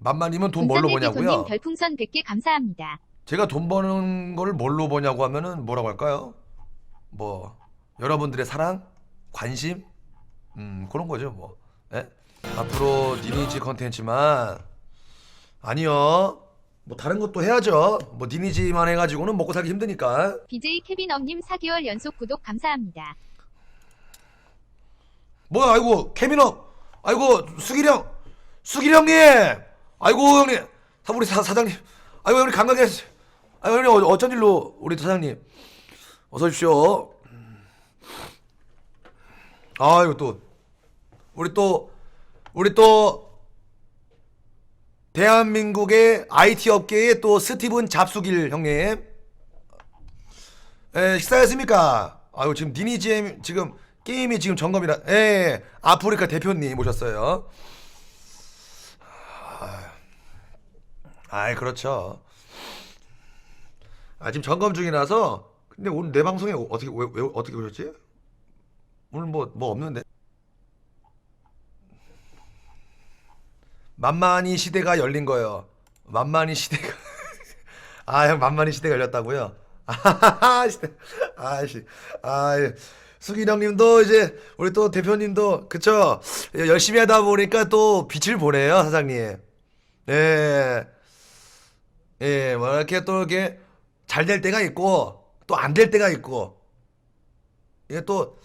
만만님은 돈 뭘로 버냐고요? 별풍선 100개 감사합니다. 제가 돈 버는 걸 뭘로 버냐고 하면은 뭐라고 할까요? 뭐 여러분들의 사랑, 관심, 음 그런 거죠 뭐. 예? 앞으로 니니지 컨텐츠만 아니요. 뭐 다른 것도 해야죠. 뭐 니니지만 해가지고는 먹고 살기 힘드니까. BJ 케빈엄님 4개월 연속 구독 감사합니다. 뭐야 아이고 케빈어 아이고 수기령 수기령님 아이고 형님. 사 우리 사, 사장님. 아이고 형님 감각에 아이고 형님 어, 어쩐 일로 우리 사장님? 어서 오십시오. 아이고 또. 우리 또 우리 또 대한민국의 IT 업계의 또 스티븐 잡수길 형님. 에, 식사했습니까? 아유 지금 니니지엠 지금 게임이 지금 점검이라 예, 예. 아프리카 대표님 모셨어요. 아, 그렇죠. 아 지금 점검 중이라서 근데 오늘 내 방송에 어떻게 왜, 왜 어떻게 오셨지? 오늘 뭐뭐 없는데. 만만히 시대가 열린 거예요. 만만히 시대가 아, 형 만만히 시대가 열렸다고요? 아, 시대. 아씨. 아, 예. 수긴 형님도 이제 우리 또 대표님도 그쵸? 열심히 하다 보니까 또 빛을 보내요, 사장님. 예. 예, 뭐 이렇게 또 이렇게 잘 될 때가 있고 또 안 될 때가 있고. 이게 또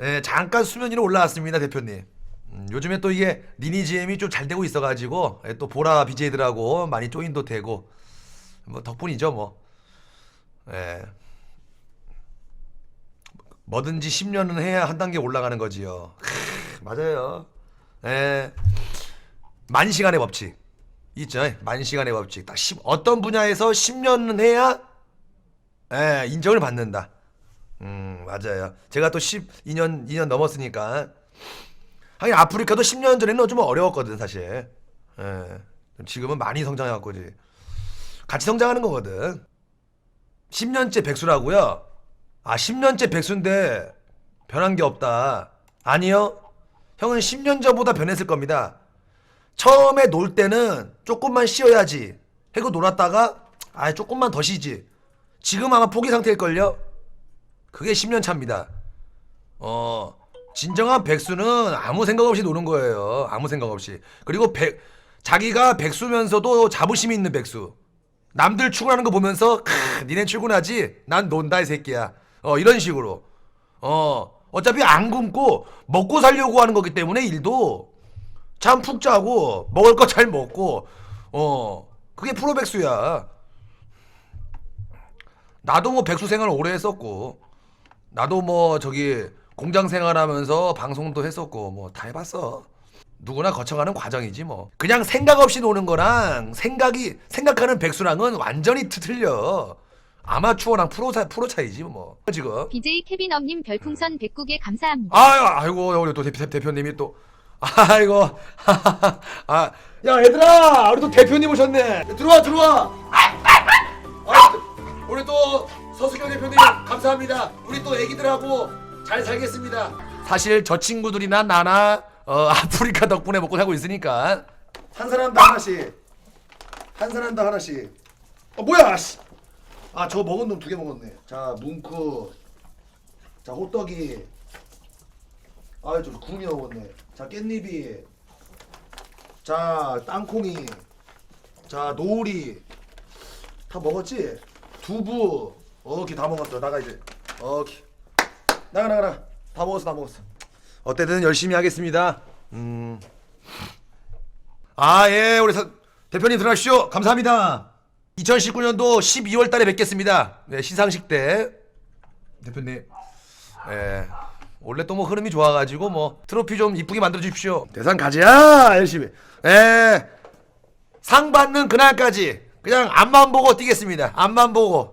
예, 잠깐 수면 위로 올라왔습니다, 대표님. 음, 요즘에 또 이게 니니지엠이 좀 잘 되고 있어가지고 예, 또 보라 BJ들하고 많이 조인도 되고 뭐 덕분이죠 뭐. 예. 뭐든지 10년은 해야 한 단계 올라가는 거지요. 크, 맞아요. 예. 만 시간의 법칙 있죠. 만 시간의 법칙. 딱 10, 어떤 분야에서 10년은 해야 예, 인정을 받는다. 음, 맞아요. 제가 또 12년 2년 넘었으니까 하긴 아프리카도 10년 전에는 좀 어려웠거든 사실. 예. 지금은 많이 성장해 갖고지. 같이 성장하는 거거든. 10년째 백수라고요? 아 10년째 백수인데 변한 게 없다. 아니요. 형은 10년 전보다 변했을 겁니다. 처음에 놀 때는 조금만 쉬어야지. 해고 놀았다가 아 조금만 더 쉬지. 지금 아마 포기 상태일걸요? 그게 10년 차입니다. 어, 진정한 백수는 아무 생각 없이 노는 거예요. 아무 생각 없이. 그리고 백, 자기가 백수면서도 자부심이 있는 백수. 남들 출근하는 거 보면서, 크, 니네 출근하지? 난 논다, 이 새끼야. 어, 이런 식으로. 어, 어차피 안 굶고 먹고 살려고 하는 거기 때문에 일도 잠 푹 자고 먹을 거 잘 먹고, 어, 그게 프로 백수야. 나도 뭐 백수 생활 오래 했었고, 나도 뭐 저기 공장 생활하면서 방송도 했었고 뭐 다 해봤어. 누구나 거쳐가는 과정이지 뭐. 그냥 생각 없이 노는 거랑 생각이 생각하는 백수랑은 완전히 트- 틀려. 아마추어랑 프로 사, 프로 차이지 뭐. 지금. BJ 케빈엄님 별풍선 109개 감사합니다. 아유, 아이고 우리 또 대표, 대표님이 또 아이고 아, 야 얘들아 우리 또 대표님 오셨네. 들어와 들어와. 아, 우리 또 서수경 대표님 감사합니다. 우리 또 애기들하고 잘 살겠습니다. 사실 저 친구들이나 나나 어, 아프리카 덕분에 먹고 살고 있으니까 한 사람당 하나씩 한 사람당 하나씩. 어 뭐야? 씨. 아 저거 먹은 놈 두 개 먹었네. 자 뭉크, 자 호떡이. 아저 구름이 먹었네. 자 깻잎이. 자 땅콩이. 자 노을이. 다 먹었지? 두부. 오케이 다 먹었어. 나가 이제. 오케이. 나가 나가 나가. 다 먹었어 다 먹었어. 어때든 열심히 하겠습니다. 음. 아 예 우리 사, 대표님 들어가십시오. 감사합니다. 2019년도 12월 달에 뵙겠습니다. 네, 시상식 때 대표님. 예. 원래 또 뭐 흐름이 좋아가지고 뭐 트로피 좀 이쁘게 만들어 주십시오. 대상 가자 열심히. 예. 상 받는 그날까지 그냥 앞만 보고 뛰겠습니다. 앞만 보고.